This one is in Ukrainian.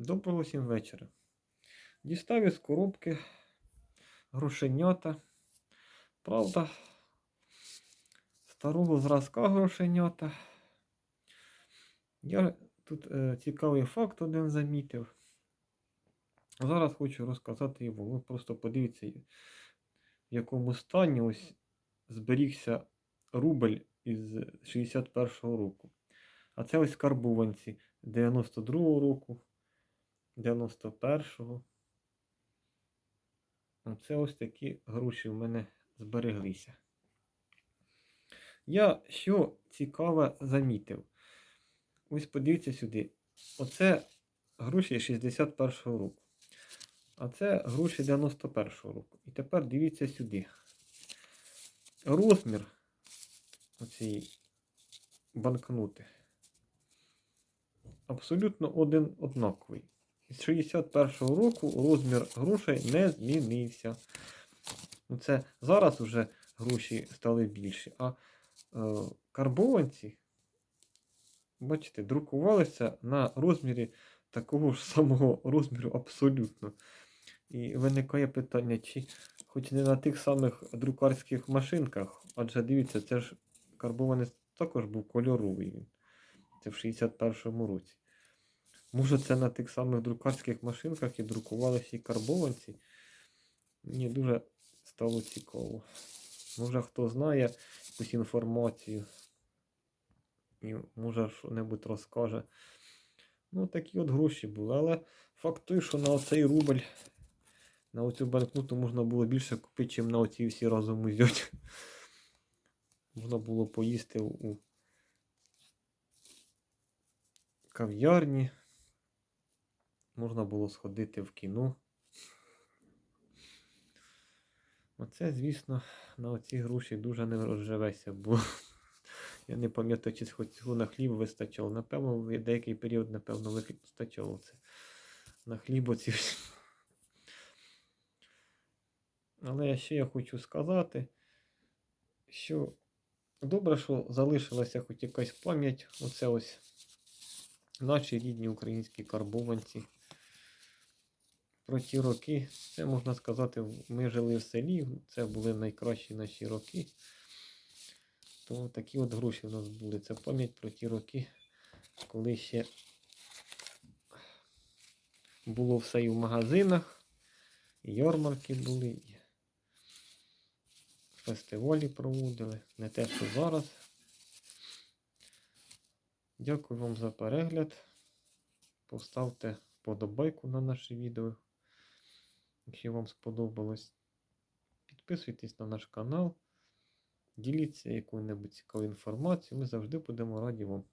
Доброго всім вечора. Дістав із коробки грошенята. Правда, старого зразка грошенята. Я тут е, цікавий факт один замітив. Зараз хочу розказати його. Ви просто подивіться, в якому стані ось зберігся рубль із 61-го року. А це ось карбованці 92-го року, 91-го. Оце ось такі гроші в мене збереглися. Я що цікаве замітив. Ось подивіться сюди. Оце гроші 61-го року. А це гроші 91-го року. І тепер дивіться сюди. Розмір оцієї банкноти абсолютно один однаковий. З 61-го року розмір грошей не змінився. Ну, Це зараз вже гроші стали більші. А е, карбованці, бачите, друкувалися на розмірі такого ж самого розміру абсолютно. І виникає питання, чи хоч не на тих самих друкарських машинках, адже дивіться, це ж карбованець також був кольоровий. Це в 61-му році. Може, це на тих самих друкарських машинках і друкувалися і карбованці. Мені дуже стало цікаво. Може хто знає якусь інформацію і може що-небудь розкаже. Ну, такі от гроші були. Але факт той, що на оцей рубль, на оцю банкноту можна було більше купити, чим на оці всі разом узяти. Можна було поїсти у кав'ярні. Можна було сходити в кіно. Оце, звісно, на оці гроші дуже не розживеся, бо я не пам'ятаю, чи хоч на хліб вистачало. Напевно, в деякий період, напевно, вистачало це. На хліб оці. Але ще я хочу сказати, що добре, що залишилася хоч якась пам'ять. Оце ось наші рідні українські карбованці. Про ті роки, це можна сказати, ми жили в селі, це були найкращі наші роки. То такі от гроші в нас були. Це пам'ять про ті роки, коли ще було все і в магазинах, і ярмарки були, і фестивалі проводили. Не те, що зараз. Дякую вам за перегляд. Поставте вподобайку на наше відео. Якщо вам сподобалось, підписуйтесь на наш канал, діліться якою-небудь цікавою інформацією. Ми завжди будемо раді вам